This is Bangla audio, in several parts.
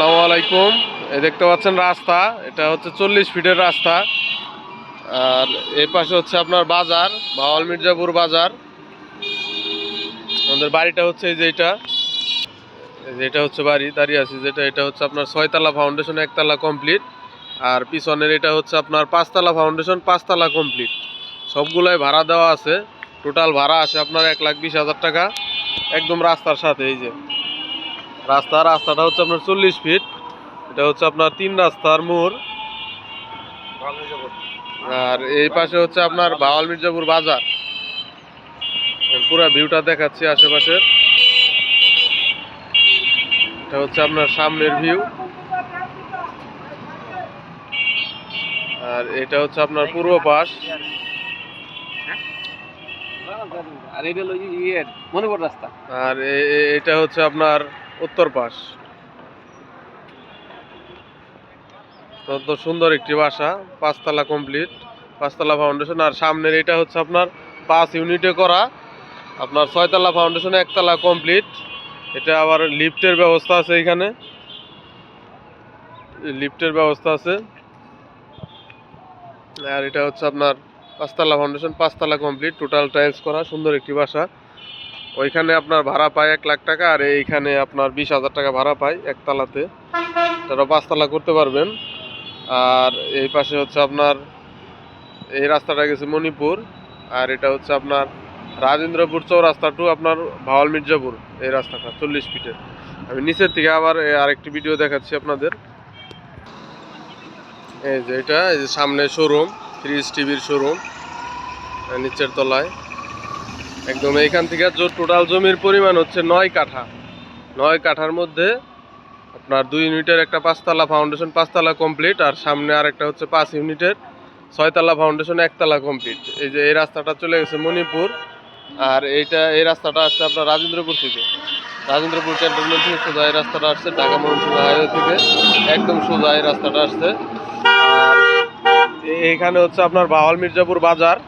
আসসালামু আলাইকুম। এই দেখতে পাচ্ছেন রাস্তা, এটা হচ্ছে চল্লিশ ফিটের রাস্তা। আর এই পাশে হচ্ছে আপনার বাজার ভাওয়াল মির্জাপুর বাজার। আমাদের বাড়িটা হচ্ছে এই যে এটা। এটা হচ্ছে বাড়ি, দাঁড়িয়ে আছি যেটা, এটা হচ্ছে আপনার ছয়তলা ফাউন্ডেশন একতলা কমপ্লিট আর পিছনের এটা হচ্ছে আপনার পাঁচতলা ফাউন্ডেশন পাঁচতলা কমপ্লিট সবগুলোই ভাড়া দেওয়া আছে। টোটাল ভাড়া আছে আপনার এক লাখ বিশ হাজার টাকা। একদম রাস্তার সাথে, এই যে। রাস্তা রাস্তাটা হচ্ছে আপনার চল্লিশ ফিট এটা হচ্ছে আপনার তিন রাস্তার মোড়। আর এই পাশে হচ্ছে আপনার বাওয়াল মির্জাপুর বাজার। পুরো ভিউটা দেখাচ্ছি আশেপাশের। এটা হচ্ছে আপনার সামনের ভিউ আর এটা হচ্ছে আপনার পূর্ব পাশ। আর এটা হলো ইয়ের মনোবর রাস্তা। আর এটা হচ্ছে আপনার উত্তর পাশ। তো তো সুন্দর একটি বাসা, পাঁচতলা কমপ্লিট পাঁচতলা ফাউন্ডেশন আর সামনের এটা হচ্ছে আপনার পাঁচ ইউনিটে করা। আপনার ছয়তলা ফাউন্ডেশন একতলা কমপ্লিট এটা আবার লিফটের ব্যবস্থা আছে এখানে। লিফটের ব্যবস্থা আছে। আর এটা হচ্ছে আপনার পাঁচতলা ফাউন্ডেশন পাঁচতলা কমপ্লিট টোটাল টাইলস করা, সুন্দর একটি বাসা। ওইখানে আপনার ভাড়া পায় এক লাখ টাকা আর এইখানে আপনার বিশ হাজার টাকা ভাড়া পায় একতলাতে। তারা পাঁচতলা করতে পারবেন। আর এই পাশে হচ্ছে আপনার, এই রাস্তাটা গেছে মণিপুর। আর এটা হচ্ছে আপনার রাজেন্দ্রপুর চৌরাস্তা টু আপনার ভাওয়াল মির্জাপুর, এই রাস্তাটা, চল্লিশ ফিটের। আমি নিচের থেকে আবার আরেকটি ভিডিও দেখাচ্ছি আপনাদের। এই যে এটা, এই যে সামনে শোরুম ফ্রিজ টিভির শোরুম নিচের তলায়। একদম এইখান থেকে টোটাল জমির পরিমাণ হচ্ছে নয় কাঠা। নয় কাঠার মধ্যে আপনার দুই ইউনিটের একটা পাঁচতলা ফাউন্ডেশন পাঁচতলা কমপ্লিট আর সামনে আর একটা হচ্ছে পাঁচ ইউনিটের ছয়তলা ফাউন্ডেশন একতলা কমপ্লিট এই যে এই রাস্তাটা চলে গেছে মণিপুর, আর এইটা, এই রাস্তাটা আসছে আপনার রাজেন্দ্রপুর থেকে। রাজেন্দ্রপুর ক্যান্টনমেন্ট থেকে সোজা এই রাস্তাটা আসছে ঢাকা মহানগর হাইওয়ে থেকে। একদম সোজা এই রাস্তাটা আসছে। আর এইখানে হচ্ছে আপনার বাওয়াল মির্জাপুর বাজার।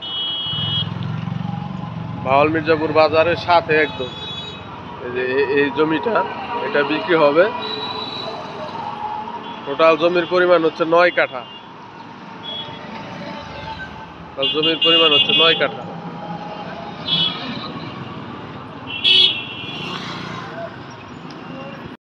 ভাওয়াল মির্জাপুর বাজারের সাথে একদম। এই যে এই জমিটা, এটা বিক্রি হবে। টোটাল জমির পরিমাণ হচ্ছে নয় কাঠা। জমির পরিমাণ হচ্ছে নয় কাঠা।